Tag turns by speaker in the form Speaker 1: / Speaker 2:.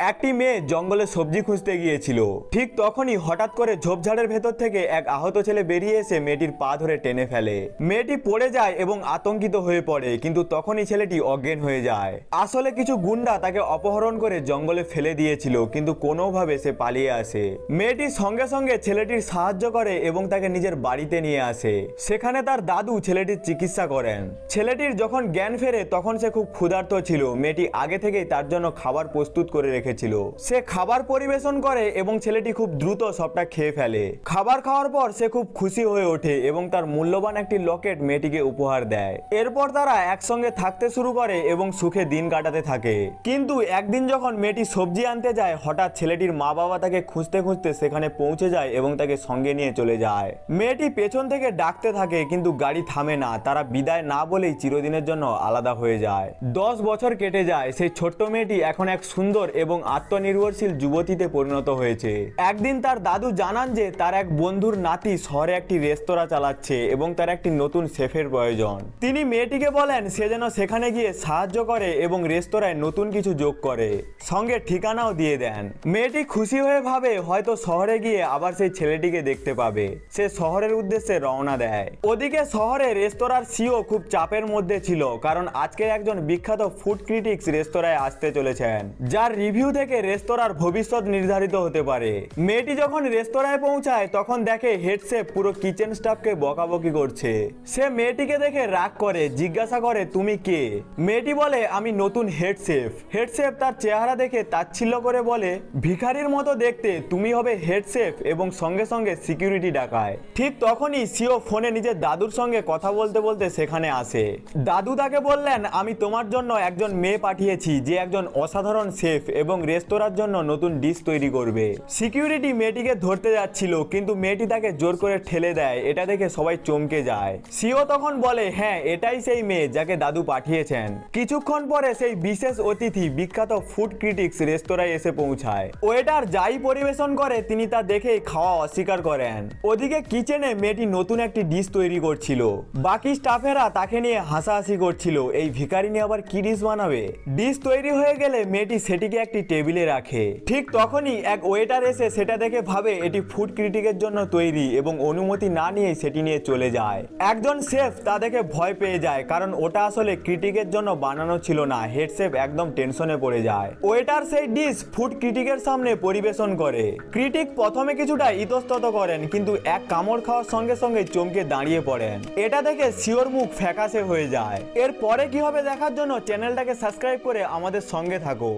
Speaker 1: একটি মেয়ে জঙ্গলে সবজি খুঁজতে গিয়েছিল। ঠিক তখনই হঠাৎ করে ঝোপঝাড়ের ভেতর থেকে এক আহত ছেলে বেরিয়ে এসে মেয়েটির পা ধরে টেনে ফেলে। মেয়েটি পড়ে যায় এবং আতঙ্কিত হয়ে পড়ে, কিন্তু তখনই ছেলেটি অজ্ঞান হয়ে যায়। আসলে কিছু গুন্ডা তাকে অপহরণ করে জঙ্গলে ফেলে দিয়েছিল, কিন্তু কোনোভাবে সে পালিয়ে আসে। মেয়েটি সঙ্গে সঙ্গে ছেলেটির সাহায্য করে এবং তাকে নিজের বাড়িতে নিয়ে আসে। সেখানে তার দাদু ছেলেটির চিকিৎসা করেন। ছেলেটির যখন জ্ঞান ফেরে, তখন সে খুব ক্ষুধার্ত ছিল। মেয়েটি আগে থেকেই তার জন্য খাবার প্রস্তুত করে রেখেছিল। সে খাবার পরিবেশন করে এবং ছেলেটি খুব দ্রুত সবটা খেয়ে ফেলে। খাবার খাওয়ার পর সে খুব খুশি হয়ে ওঠে এবং তার মূল্যবান একটি লকেট মেয়েটিকে উপহার দেয়। এরপর তারা একসঙ্গে থাকতে শুরু করে এবং সুখে দিন কাটাতে থাকে। কিন্তু একদিন যখন মেয়েটি সবজি আনতে যায়, হঠাৎ ছেলেটির মা বাবা তাকে খুঁজতে খুঁজতে সেখানে পৌঁছে যায় এবং তাকে সঙ্গে নিয়ে চলে যায়। মেয়েটি পেছন থেকে ডাকতে থাকে, কিন্তু গাড়ি থামে না। তারা বিদায় না বলেই চিরদিনের জন্য আলাদা হয়ে যায়। দশ বছর কেটে যায়। সেই ছোট্ট মেয়েটি এখন এক সুন্দর এবং আত্মনির্ভরশীল যুবতীতে পরিণত হয়েছে। একদিন তার দাদু জানান যে তার এক বন্ধুর নাতি শহরে একটি রেস্তোরাঁ চালাচ্ছে এবং তার একটি নতুন শেফের প্রয়োজন। তিনি মেয়েটিকে বলেন, সে যেন সেখানে গিয়ে সাহায্য করে এবং রেস্তোরাঁয় নতুন কিছু যোগ করে। সঙ্গে ঠিকানাও দিয়ে দেন। মেয়েটি খুশি হয়ে ভাবে, হয়তো শহরে গিয়ে আবার সেই ছেলেটিকে দেখতে পাবে। সে শহরের উদ্দেশ্যে রওনা দেয়। ওদিকে শহরে রেস্তোরাঁর সিও খুব চাপের মধ্যে ছিল, কারণ আজকে একজন বিখ্যাত ফুড ক্রিটিক্স রেস্তোরাঁয় আসতে চলেছেন, যার রিভিউ থেকে রেস্তোরাঁর ভবিষ্যৎ নির্ধারিত হতে পারে। মেয়েটি যখন রেস্তোরাঁয় পৌঁছায়, তখন দেখে হেড শেফ পুরো কিচেন স্টাফকে বকাবকি করছে। সে মেয়েটিকে দেখে রাগ করে, জিজ্ঞাসা করে, তুমি কে? মেয়েটি বলে, আমি নতুন হেড শেফ। হেড শেফ তার চেহারা দেখে তাচ্ছিল্য করে বলে, ভিখারির মতো দেখতে তুমি হবে হেড শেফ এবং সঙ্গে সঙ্গে সিকিউরিটি ডাকায়। ঠিক তখনই সিও ফোনে নিজের দাদুর সঙ্গে কথা বলতে বলতে সেখানে আসে। দাদু তাকে বললেন, আমি তোমার জন্য একজন মেয়ে পাঠিয়েছি, যে একজন অসাধারণ শেফ এবং রেস্তোরাঁর জন্য নতুন ডিশ তৈরি করবে। সিকিউরিটি মেয়েটিকে ধরতে যাচ্ছিল, কিন্তু মেয়েটি তাকে জোর করে ঠেলে দেয়। এটা দেখে সবাই চমকে যায়। সিও তখন বলে হ্যাঁ এটাই সেই মেয়ে যাকে দাদু পাঠিয়েছেন। কিছুক্ষণ পরে সেই বিশেষ অতিথি, বিখ্যাত ফুড ক্রিটিক্স রেস্তোরাঁয় এসে পৌঁছায়। ওয়েটার যাই পরিবেশন করে, তিনি তা দেখেই খাওয়া অস্বীকার করেন। ওদিকে কিচেনে মেয়েটি নতুন একটি ডিশ তৈরি করছিল। বাকি স্টাফেরা তাকে নিয়ে হাসাহাসি করছিল, এই ভিখারি নিয়ে আবার কি ডিশ বানাবে? ডিশ তৈরি হয়ে গেলে মেয়েটি সেটিকে একটি টেবিলে রাখে। ঠিক তখনই এক ওয়েটার এসে সেটা দেখে ভাবে এটি ফুড ক্রিটিকের জন্য তৈরি এবং অনুমতি না নিয়ে সেটি নিয়ে চলে যায়। একজন শেফ তা দেখে ভয় পেয়ে যায় কারণ ওটা আসলে ক্রিটিকের জন্য বানানো ছিল না হেড শেফ একদম টেনশনে পড়ে যায়। ওয়েটার সেই ডিশ ফুড ক্রিটিকের সামনে পরিবেশন করে। ক্রিটিক প্রথমে কিছুটা ইতস্তত করেন কিন্তু এক কামড় খাওয়ার সঙ্গে সঙ্গে চমকে দাঁড়িয়ে পড়েন। এটা দেখে শিওর মুখ ফ্যাকাশে হয়ে যায়। এর পরে কি হবে দেখার জন্য চ্যানেলটাকে সাবস্ক্রাইব করে আমাদের সঙ্গে থাকো।